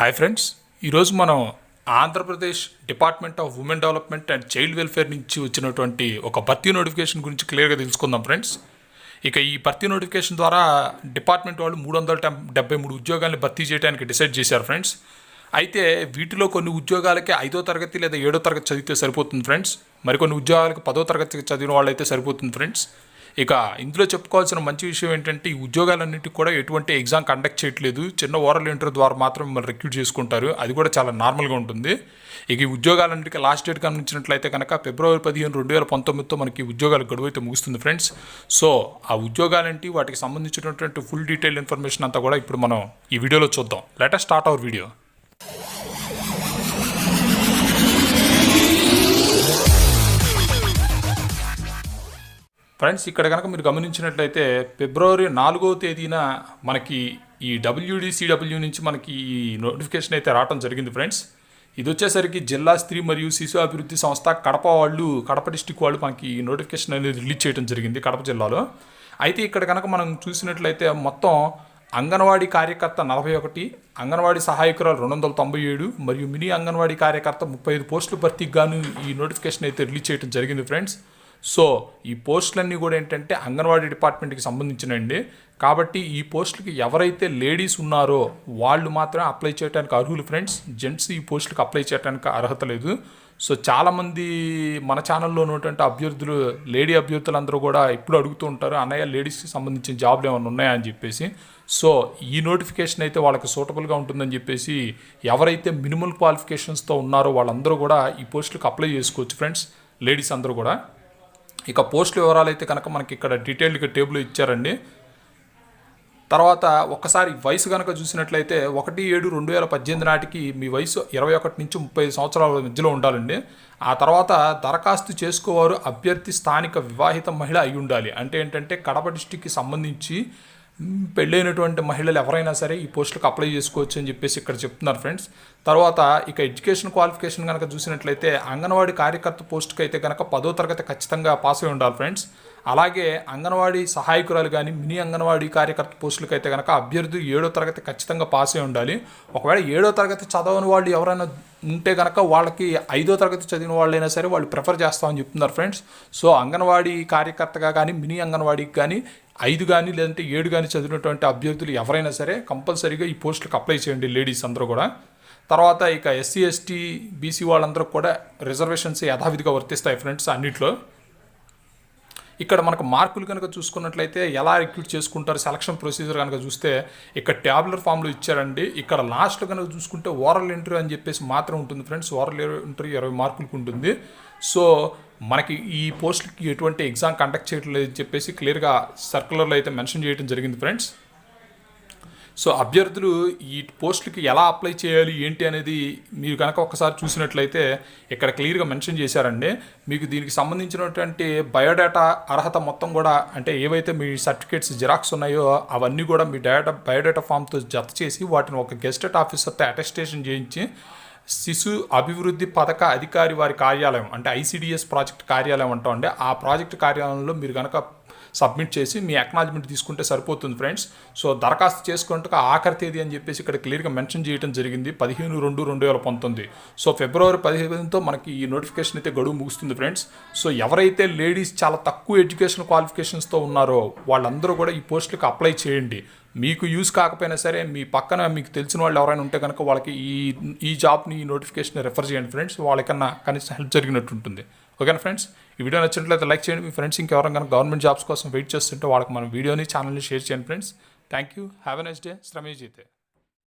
Hi friends ఈరోజు మనం Andhra Pradesh department of women development and child welfare నుంచి వచ్చినటువంటి ఒక భర్తీ నోటిఫికేషన్ గురించి క్లియర్గా తెలుసుకుందాం ఫ్రెండ్స్ ఇక ఈ భర్తీ నోటిఫికేషన్ ద్వారా డిపార్ట్మెంట్ వాళ్ళు మూడు వందల టెం- డెబ్బై మూడు ఉద్యోగాలను భర్తీ చేయడానికి డిసైడ్ చేశారు ఫ్రెండ్స్ అయితే వీటిలో కొన్ని ఉద్యోగాలకి ఐదో తరగతి లేదా ఏడో తరగతి చదివితే సరిపోతుంది ఫ్రెండ్స్ మరికొన్ని ఉద్యోగాలకు పదో తరగతి చదివిన వాళ్ళైతే సరిపోతుంది ఫ్రెండ్స్ ఇక ఇందులో చెప్పుకోవాల్సిన మంచి విషయం ఏంటంటే ఈ ఉద్యోగాలన్నింటికి కూడా ఎటువంటి ఎగ్జామ్ కండక్ట్ చేయట్లేదు. చిన్న ఓరల్ ఇంటర్వ్యూ ద్వారా మాత్రం మిమ్మల్ని రిక్రూట్ చేసుకుంటారు. అది కూడా చాలా నార్మల్గా ఉంటుంది. ఇక ఈ ఉద్యోగాలన్నింటికి లాస్ట్ డేట్ గమనించినట్లయితే కనుక ఫిబ్రవరి పదిహేను రెండు వేల పంతొమ్మిదితో మనకి ఉద్యోగాల గడువు అయితే ముగుస్తుంది ఫ్రెండ్స్. సో ఆ ఉద్యోగాలేంటి వాటికి సంబంధించినటువంటి ఫుల్ డీటెయిల్ ఇన్ఫర్మేషన్ అంతా కూడా ఇప్పుడు మనం ఈ వీడియోలో చూద్దాం. Letter start our video. Friends ఇక్కడ కనుక మీరు గమనించినట్లయితే ఫిబ్రవరి నాలుగవ తేదీన మనకి ఈ డబ్ల్యూడిసిడబ్ల్యూ నుంచి మనకి ఈ నోటిఫికేషన్ అయితే రావడం జరిగింది ఫ్రెండ్స్. ఇది వచ్చేసరికి జిల్లా స్త్రీ మరియు శిశు అభివృద్ధి సంస్థ కడప వాళ్ళు కడప డిస్టిక్ వాళ్ళు మనకి ఈ నోటిఫికేషన్ అనేది రిలీజ్ చేయడం జరిగింది కడప జిల్లాలో. అయితే ఇక్కడ కనుక మనం చూసినట్లయితే మొత్తం అంగన్వాడీ కార్యకర్త నలభై ఒకటి అంగన్వాడీ సహాయకురాలు రెండు వందల తొంభై ఏడు మరియు మినీ అంగన్వాడీ కార్యకర్త ముప్పై ఐదు పోస్టులు భర్తీకి గాను ఈ నోటిఫికేషన్ అయితే రిలీజ్ చేయడం జరిగింది ఫ్రెండ్స్. సో ఈ పోస్టులన్నీ కూడా ఏంటంటే అంగన్వాడీ డిపార్ట్మెంట్కి సంబంధించినండి కాబట్టి ఈ పోస్టులకి ఎవరైతే లేడీస్ ఉన్నారో వాళ్ళు మాత్రమే అప్లై చేయడానికి అర్హులు ఫ్రెండ్స్. జెంట్స్ ఈ పోస్టులకు అప్లై చేయడానికి అర్హత లేదు. సో చాలామంది మన ఛానల్లో ఉన్నటువంటి అభ్యర్థులు లేడీ అభ్యర్థులందరూ కూడా ఇప్పుడు అడుగుతూ ఉంటారు అన్నయ్య లేడీస్కి సంబంధించిన జాబ్లు ఏమైనా ఉన్నాయా? అని చెప్పేసి. సో ఈ నోటిఫికేషన్ అయితే వాళ్ళకి సూటబుల్గా ఉంటుందని చెప్పేసి ఎవరైతే మినిమల్ క్వాలిఫికేషన్స్తో ఉన్నారో వాళ్ళందరూ కూడా ఈ పోస్టులకు అప్లై చేసుకోవచ్చు ఫ్రెండ్స్ లేడీస్ అందరూ కూడా. ఇక పోస్టుల వివరాలు అయితే కనుక మనకి ఇక్కడ డీటెయిల్డ్గా టేబుల్ ఇచ్చారండి. తర్వాత ఒక్కసారి వయసు కనుక చూసినట్లయితే ఒకటి ఏడు రెండు వేల పద్దెనిమిది నాటికి మీ వయసు ఇరవై ఒకటి నుంచి ముప్పై ఐదు సంవత్సరాల మధ్యలో ఉండాలండి. ఆ తర్వాత దరఖాస్తు చేసుకోవారు అభ్యర్థి స్థానిక వివాహిత మహిళ అయి ఉండాలి. అంటే ఏంటంటే కడప డిస్టిక్కి సంబంధించి పెళ్ళైనటువంటి మహిళలు ఎవరైనా సరే ఈ పోస్టులకు అప్లై చేసుకోవచ్చు అని చెప్పేసి ఇక్కడ చెప్తున్నారు ఫ్రెండ్స్. తర్వాత ఇక ఎడ్యుకేషన్ క్వాలిఫికేషన్ కనుక చూసినట్లయితే అంగన్వాడీ కార్యకర్త పోస్టుకి అయితే కనుక పదో తరగతి ఖచ్చితంగా పాస్ అయి ఉండాలి ఫ్రెండ్స్. అలాగే అంగన్వాడీ సహాయకురాలు కానీ మినీ అంగన్వాడీ కార్యకర్త పోస్టులకు అయితే కనుక అభ్యర్థి ఏడో తరగతి ఖచ్చితంగా పాస్ అయి ఉండాలి. ఒకవేళ ఏడో తరగతి చదవని వాళ్ళు ఎవరైనా ఉంటే కనుక వాళ్ళకి ఐదో తరగతి చదివిన వాళ్ళైనా సరే వాళ్ళు ప్రిఫర్ చేస్తామని చెప్తున్నారు ఫ్రెండ్స్. సో అంగన్వాడీ కార్యకర్తగా కానీ మినీ అంగన్వాడీకి కానీ ఐదు కానీ లేదంటే ఏడు కానీ చదివినటువంటి అభ్యర్థులు ఎవరైనా సరే కంపల్సరీగా ఈ పోస్టులకు అప్లై చేయండి లేడీస్ అందరూ కూడా. తర్వాత ఇక ఎస్సీ ఎస్టీ బీసీ వాళ్ళందరూ కూడా రిజర్వేషన్స్ యథావిధిగా వర్తిస్తాయి ఫ్రెండ్స్ అన్నిట్లో. ఇక్కడ మనకు మార్కులు కనుక చూసుకున్నట్లయితే ఎలా రిక్రూట్ చేసుకుంటారు సెలక్షన్ ప్రొసీజర్ కనుక చూస్తే ఇక్కడ ట్యాబ్లెట్ ఫామ్లో ఇచ్చారండి. ఇక్కడ లాస్ట్ కనుక చూసుకుంటే ఓరల్ ఇంటర్వ్యూ అని చెప్పేసి మాత్రం ఉంటుంది ఫ్రెండ్స్ ఓరల్ ఇంటర్వ్యూ ఇరవై మార్కులకు ఉంటుంది. సో మనకి ఈ పోస్ట్కి ఎటువంటి ఎగ్జామ్ కండక్ట్ చేయట్లేదు చెప్పేసి క్లియర్గా సర్కులర్లో అయితే మెన్షన్ చేయడం జరిగింది ఫ్రెండ్స్ సో అభ్యర్థులు ఈ పోస్టులకి ఎలా అప్లై చేయాలి ఏంటి అనేది మీరు కనుక ఒకసారి చూసినట్లయితే ఇక్కడ క్లియర్గా మెన్షన్ చేశారండి. మీకు దీనికి సంబంధించినటువంటి బయోడేటా అర్హత మొత్తం కూడా అంటే ఏవైతే మీ సర్టిఫికేట్స్ జిరాక్స్ ఉన్నాయో అవన్నీ కూడా మీ డేటా బయోడేటా ఫామ్తో జత చేసి వాటిని ఒక గెస్టెడ్ ఆఫీసర్తో అటెస్టేషన్ చేయించి శిశు అభివృద్ధి పథక అధికారి వారి కార్యాలయం అంటే ఐసిడిఎస్ ప్రాజెక్ట్ కార్యాలయం అంటాం అండి. ఆ ప్రాజెక్ట్ కార్యాలయంలో మీరు కనుక సబ్మిట్ చేసి మీ అక్నాలజ్మెంట్ తీసుకుంటే సరిపోతుంది ఫ్రెండ్స్ సో దరఖాస్తు చేసుకుంటే ఆఖరి తేదీ అని చెప్పేసి ఇక్కడ క్లియర్గా మెన్షన్ చేయడం జరిగింది. పదిహేను రెండు రెండు వేల పంతొమ్మిది. సో ఫిబ్రవరి పదిహేనుతో మనకి ఈ నోటిఫికేషన్ అయితే గడువు ముగుస్తుంది ఫ్రెండ్స్ సో ఎవరైతే లేడీస్ చాలా తక్కువ ఎడ్యుకేషన్ క్వాలిఫికేషన్స్తో ఉన్నారో వాళ్ళందరూ కూడా ఈ పోస్టులకు అప్లై చేయండి. మీకు యూస్ కాకపోయినా సరే మీ పక్కన మీకు తెలిసిన వాళ్ళు ఎవరైనా ఉంటే కనుక వాళ్ళకి ఈ ఈ జాబ్ని ఈ నోటిఫికేషన్ రెఫర్ చేయండి ఫ్రెండ్స్ వాళ్ళకన్నా కనీసం హెల్ప్ జరిగినట్టు ఉంటుంది. ఓకేనా ఫ్రెండ్స్? ఈ వీడియో నచ్చినట్లయితే లైక్ చేయండి. మీ ఫ్రెండ్స్ ఇంకెవరైనా కనుక గవర్నమెంట్ జాబ్స్ కోసం వెయిట్ చేస్తుంటే వాళ్ళకి మన వీడియోని ఛానల్ని షేర్ చేయండి friends. Thank you have a next day. శ్రమేజీతే.